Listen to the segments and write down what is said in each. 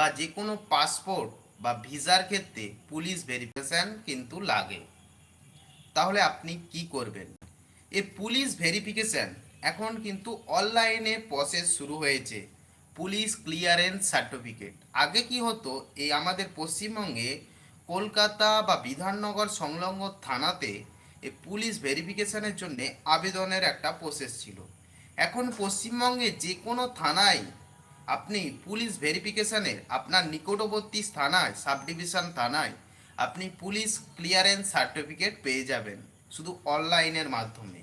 বা যে কোনো পাসপোর্ট বা ভিসার ক্ষেত্রে পুলিশ ভেরিফিকেশান কিন্তু লাগে। তাহলে আপনি কি করবেন? এই পুলিশ ভেরিফিকেশান এখন কিন্তু অনলাইনে প্রসেস শুরু হয়েছে। পুলিশ ক্লিয়ারেন্স সার্টিফিকেট আগে কি হতো, এই আমাদের পশ্চিমবঙ্গে কলকাতা বা বিধাননগর সংলগ্ন থানাতে এই পুলিশ ভেরিফিকেশানের জন্য আবেদনের একটা প্রসেস ছিল। এখন পশ্চিমবঙ্গে যে কোনো থানায় আপনি পুলিশ ভেরিফিকেশনের আপনার নিকটবর্তী থানায় সাব ডিভিশন থানায় আপনি পুলিশ ক্লিয়ারেন্স সার্টিফিকেট পেয়ে যাবেন শুধু অনলাইনের মাধ্যমে।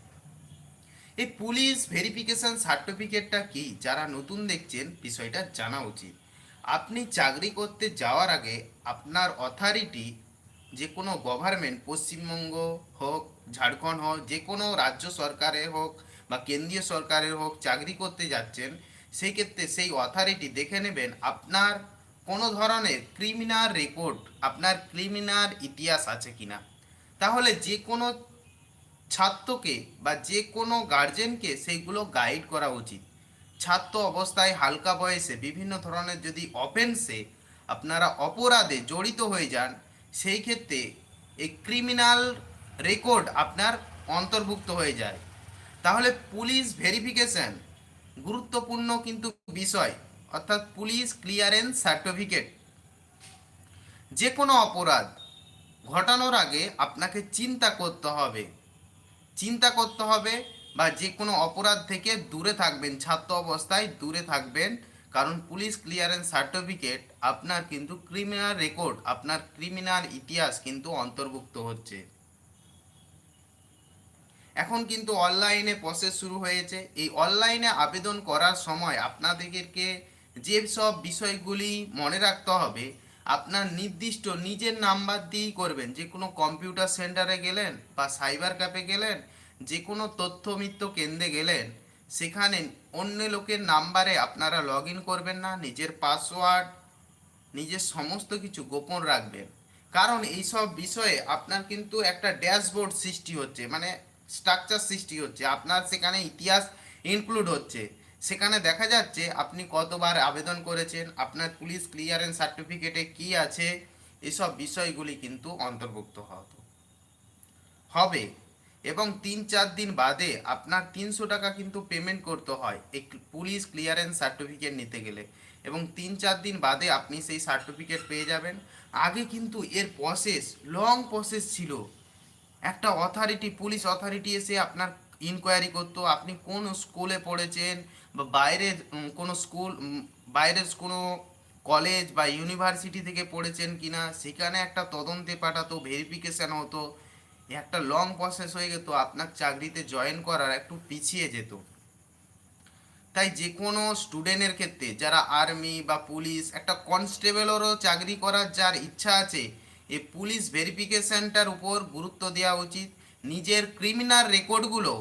এই পুলিশ ভেরিফিকেশন সার্টিফিকেটটা কি? যারা নতুন দেখছেন, বিষয়টা জানা উচিত। আপনি চাকরি করতে যাওয়ার আগে আপনার অথরিটি যে কোনো গভর্নমেন্ট পশ্চিমবঙ্গ হোক, ঝাড়খণ্ড হোক যে কোনো রাজ্য সরকারের হোক বা কেন্দ্রীয় সরকারের হোক চাকরি করতে যাচ্ছেন সেই ক্ষেত্রে সেই অথরিটি দেখে নেবেন আপনার কোনো ধরনের ক্রিমিনাল রেকর্ড আপনার ক্রিমিনাল ইতিহাস আছে কিনা। তাহলে যে কোনো ছাত্রকে বা যে কোনো গার্জেনকে সেইগুলো গাইড করা উচিত। ছাত্র অবস্থায় হালকা বয়সে বিভিন্ন ধরনের যদি অফেন্সে আপনারা অপরাধে জড়িত হয়ে যান, সেই ক্ষেত্রে এই ক্রিমিনাল রেকর্ড আপনার অন্তর্ভুক্ত হয়ে যায়। তাহলে পুলিশ ভেরিফিকেশন গুরুত্বপূর্ণ কিন্তু বিষয়, অর্থাৎ পুলিশ ক্লিয়ারেন্স সার্টিফিকেট। যে কোনো অপরাধ ঘটানোর আগে আপনাকে চিন্তা করতে হবে। চিন্তা করতে হবে বা যে কোনো অপরাধ থেকে দূরে থাকবেন, ছাত্র অবস্থায় দূরে থাকবেন, কারণ পুলিশ ক্লিয়ারেন্স সার্টিফিকেট আপনার কিন্তু ক্রিমিনাল রেকর্ড, আপনার ক্রিমিনাল ইতিহাস কিন্তু অন্তর্ভুক্ত হচ্ছে। এখন কিন্তু অনলাইনে প্রসেস শুরু হয়েছে। এই অনলাইনে আবেদন করার সময় আপনাদেরকে যে সব বিষয়গুলি মনে রাখতে হবে, আপনার নির্দিষ্ট নিজের নাম্বার দিয়েই করবেন। যে কোনো কম্পিউটার সেন্টারে গেলেন বা সাইবার ক্যাফে গেলেন, যে কোনো তথ্য মিত্র কেন্দ্রে গেলেন, সেখানে অন্য লোকের নাম্বারে আপনারা লগ করবেন না, নিজের পাসওয়ার্ড নিজের সমস্ত কিছু গোপন রাখবেন। কারণ এইসব বিষয়ে আপনার কিন্তু একটা ড্যাশবোর্ড সৃষ্টি হচ্ছে। মানে স্ট্রাকচার সৃষ্টি হচ্ছে, আপনার সেখানে ইতিহাস ইনক্লুড হচ্ছে। সেখানে দেখা যাচ্ছে আপনি কতবার আবেদন করেছেন, আপনার পুলিশ ক্লিয়ারেন্স সার্টিফিকেটে কি আছে, এসব বিষয়গুলি কিন্তু অন্তর্ভুক্ত হতো। হবে। এবং তিন চার দিন বাদে আপনার তিনশো টাকা কিন্তু পেমেন্ট করতে হয় এই পুলিশ ক্লিয়ারেন্স সার্টিফিকেট নিতে গেলে। এবং তিন চার দিন বাদে আপনি সেই সার্টিফিকেট পেয়ে যাবেন। আগে কিন্তু এর প্রসেস লং প্রসেস ছিল। একটা অথরিটি পুলিশ অথরিটি এসে আপনার ইনকোয়ারি করতো, আপনি কোন স্কুলে পড়েছেন বা বাইরের কোনো স্কুল বাইরের কোনো কলেজ বা ইউনিভার্সিটি থেকে পড়েছেন কিনা, সেখানে একটা তদন্তে পাঠাতো ভেরিফিকেশন হতো একটা লং প্রসেস হয়ে যেত আপনার চাকরিতে জয়েন করার একটু পিছিয়ে যেত। তাই যে কোনো স্টুডেন্টের ক্ষেত্রে, যারা আর্মি বা পুলিশ একটা কনস্টেবলেরও চাকরি করার যার ইচ্ছা আছে এই পুলিশ ভেরিফিকেশানটার উপর গুরুত্ব দেওয়া উচিত। নিজের ক্রিমিনাল রেকর্ডগুলো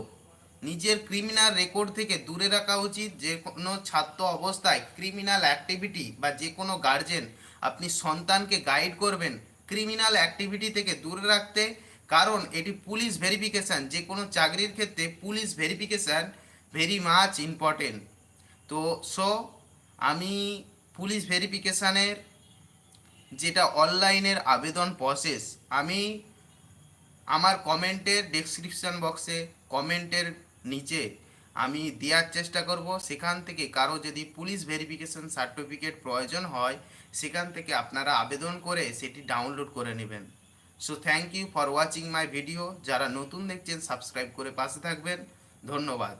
নিজের ক্রিমিনাল রেকর্ড থেকে দূরে রাখা উচিত। যে কোনো ছাত্র অবস্থায় ক্রিমিনাল অ্যাক্টিভিটি বা যে কোনো গার্জেন আপনি সন্তানকে গাইড করবেন ক্রিমিনাল অ্যাক্টিভিটি থেকে দূরে রাখতে। কারণ এটি পুলিশ ভেরিফিকেশান, যে কোনো চাকরির ক্ষেত্রে police verification very much important তো সো আমি পুলিশ ভেরিফিকেশানের যেটা অনলাইনের আবেদন প্রসেস আমি আমার কমেন্টের ডেসক্রিপশন বক্সে কমেন্টের নিচে আমি দেওয়ার চেষ্টা করব। সেখান থেকে কারও যদি পুলিশ ভেরিফিকেশন সার্টিফিকেট প্রয়োজন হয়, সেখান থেকে আপনারা আবেদন করে সেটি ডাউনলোড করে নেবেন। So thank you for watching my video যারা নতুন দেখছেন সাবস্ক্রাইব করে পাশে থাকবেন। ধন্যবাদ।